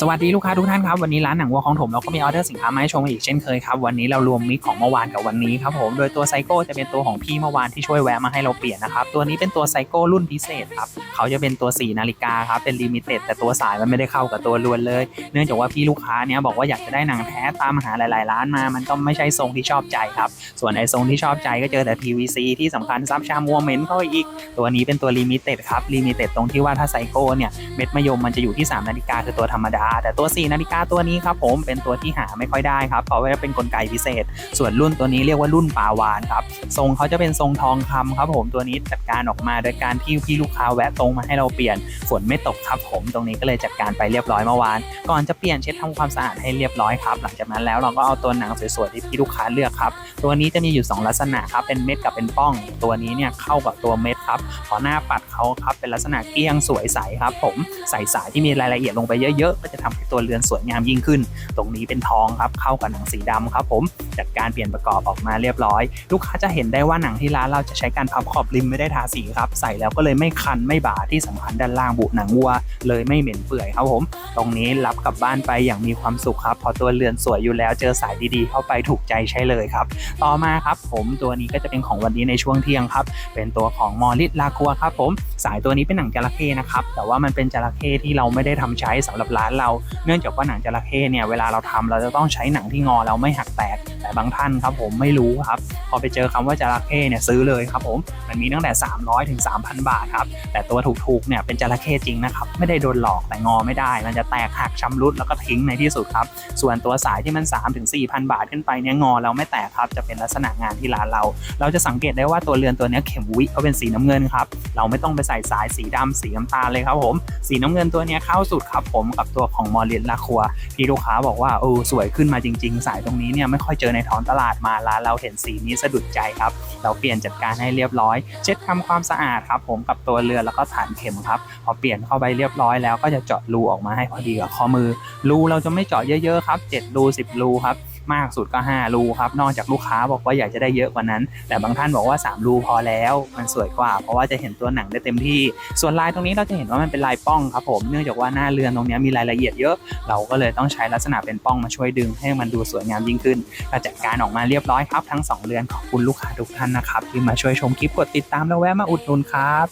สวัสดีลูกค้าทุกท่านครับ วันนี้ร้านหนังวัวของผมเราก็มีออเดอร์สินค้ามาให้ชมอีกเช่นเคยครับ วันนี้เรารวมมิกของเมื่อวานกับวันนี้ครับผมโดยตัวไซโก้จะเป็นตัวของพี่เมื่อวานที่ช่วยแวะมาให้เราเปลี่ยนนะครับ ตัวนี้เป็นตัวไซโก้รุ่นพิเศษครับ เขาจะเป็นตัว 4 นาฬิกาครับ เป็นลิมิเต็ดแต่ตัวสายมันไม่ได้เข้ากับตัวลวนเลย เนื่องจากว่าพี่ลูกค้าเนี้ยบอกว่าอยากจะได้หนังแท้ตามหาหลาย ๆ ร้านมา มันก็ไม่ใช่ทรงที่ชอบใจครับส่วนไอ้ทรงที่ชอบใจก็เจอแต่ PVC ที่สำคัญซับชามัวเมนเข้าไปอีก ตัวนี้เป็นตัวลิมิเต็ดครับลิมิเต็ดตรงที่ว่าถ้าไซโก้เนี่ยเม็ดมะยมมันจะอยู่ที่ 3 นาฬิกาคือตัวธรรมดาแต่ตัว 4 นาฬิกาตัวนี้ครับผมเป็นตัวที่หาไม่ค่อยได้ครับเพราะว่าเป็นกลไกพิเศษ ส่วนรุ่นตัวนี้เรียกว่ารุ่นปาวานครับทรงเขาจะเป็นทรงทองคำครับผมตัวนี้จัดการออกมา โดยการที่พี่ลูกค้าแวะตรงมาให้เราเปลี่ยนฝนไม่ตกครับผมตรงนี้ก็เลยจัดการไปเรียบร้อยเมื่อวาน ก่อนจะเปลี่ยนเช็ดทำความสะอาดให้เรียบร้อยครับหลังจากนั้นแล้วเราก็เอาตัวหนังสวยๆที่พี่ลูกค้าเลือกครับตัวนี้จะมีอยู่ 2 ลักษณะครับเป็นเม็ดกับเป็นป้อง ตัวนี้เนี่ยเข้ากับตัวเม็ดครับขอหน้าปัดเขาครับเป็นลักษณะเกลี้ยงสวยใสครับผมใส่สายที่มีรายละเอียดลงไปเยอะๆก็จะทำให้ตัวเรือนสวยงามยิ่งขึ้น ตรงนี้เป็นทองครับเข้ากับหนังสีดำครับผมจัดการเปลี่ยนประกอบออกมาเรียบร้อย ลูกค้าจะเห็นได้ว่าหนังที่ร้านเราจะใช้การพับขอบริมไม่ได้ทาสีครับ ใส่แล้วก็เลยไม่คันไม่บาดที่สำคัญด้านล่างบุหนังวัว เลยไม่เหม็นเปื่อยครับผม ตรงนี้รับกลับบ้านไปอย่างมีความสุขครับ พอตัวเรือนสวยอยู่แล้วเจอสายดีๆ เข้าไปถูกใจใช้เลยครับ ต่อมาครับผมตัวนี้ก็จะเป็นของวันนี้ในช่วงเที่ยงครับ เป็นตัวของมอริสลาคัวครับผม สายตัวนี้เป็นหนังจระเข้นะครับ แต่ว่ามันเป็นจระเข้ที่เราไม่ได้ทำใช้สำหรับร้านเรา เนื่องจากว่าหนังจระเข้เนี่ยเวลาเราทำเราจะต้องใช้หนังที่งอแล้วไม่หักแตกแต่บางท่านครับผมไม่รู้ครับ พอไปเจอคำว่าจระเข้เนี่ยซื้อเลยครับผมมันมีตั้งแต่ 300ถึง3,000 บาทครับแต่ตัวถูกๆเนี่ยเป็นจระเข้จริงนะครับไม่ได้โดนหลอกแต่งอไม่ได้ มันจะแตกหักชำรุดแล้วก็ทิ้งในที่สุดครับส่วนตัวสายที่มัน 3 ถึง 4,000 บาทขึ้นไปเนี่ยงอแล้วไม่แตกครับจะเป็นลักษณะงานที่ร้านเรา เราจะสังเกตได้ว่าตัวเรือนตัวเนี้ยเข็มวิเขาเป็นสีน้ำเงินครับเราไม่ต้องไปใส่สายสีดำสีน้ำตาลเลยครับผม สีน้ำเงินตัวเนี้ยเข้าสุดครับผมกับตัวของมอริสลาคัวที่ลูกค้าบอกว่าเออสวยขึ้นมาจริง ๆ สายตรงนี้เนี่ยไม่ค่อยเจอในท้องตลาดมาร้านเราเห็นสีนี้สะดุดใจครับ เราเปลี่ยนจัดการให้เรียบร้อย เช็ดทำความสะอาดครับ ผมกับตัวเรือแล้วก็ฐานเข็มครับ พอเปลี่ยนเข้าไปเรียบร้อยแล้วก็จะเจาะรูออกมาให้พอดีกับข้อมือรูเราจะไม่เจาะเยอะๆครับ7รู10รูครับ มากสุดก็ 5 รูครับ นอกจากลูกค้าบอกว่าอยากจะได้เยอะกว่านั้น แต่บางท่านบอกว่า 3 รูพอแล้ว มันสวยกว่า เพราะว่าจะเห็นตัวหนังได้เต็มที่ ส่วนลายตรงนี้เราจะเห็นว่ามันเป็นลายป้องครับผมเนื่องจากว่าหน้าเรือนตรงนี้มีรายละเอียดเยอะ เราก็เลยต้องใช้ลักษณะเป็นป้องมาช่วยดึงให้มันดูสวยงามยิ่งขึ้นก็จัดการออกมาเรียบร้อยครับทั้งสองเรือนขอบคุณลูกค้าทุกท่านนะครับที่มาช่วยชมคลิปกดติดตามแล้วแวะมาอุดหนุนครับ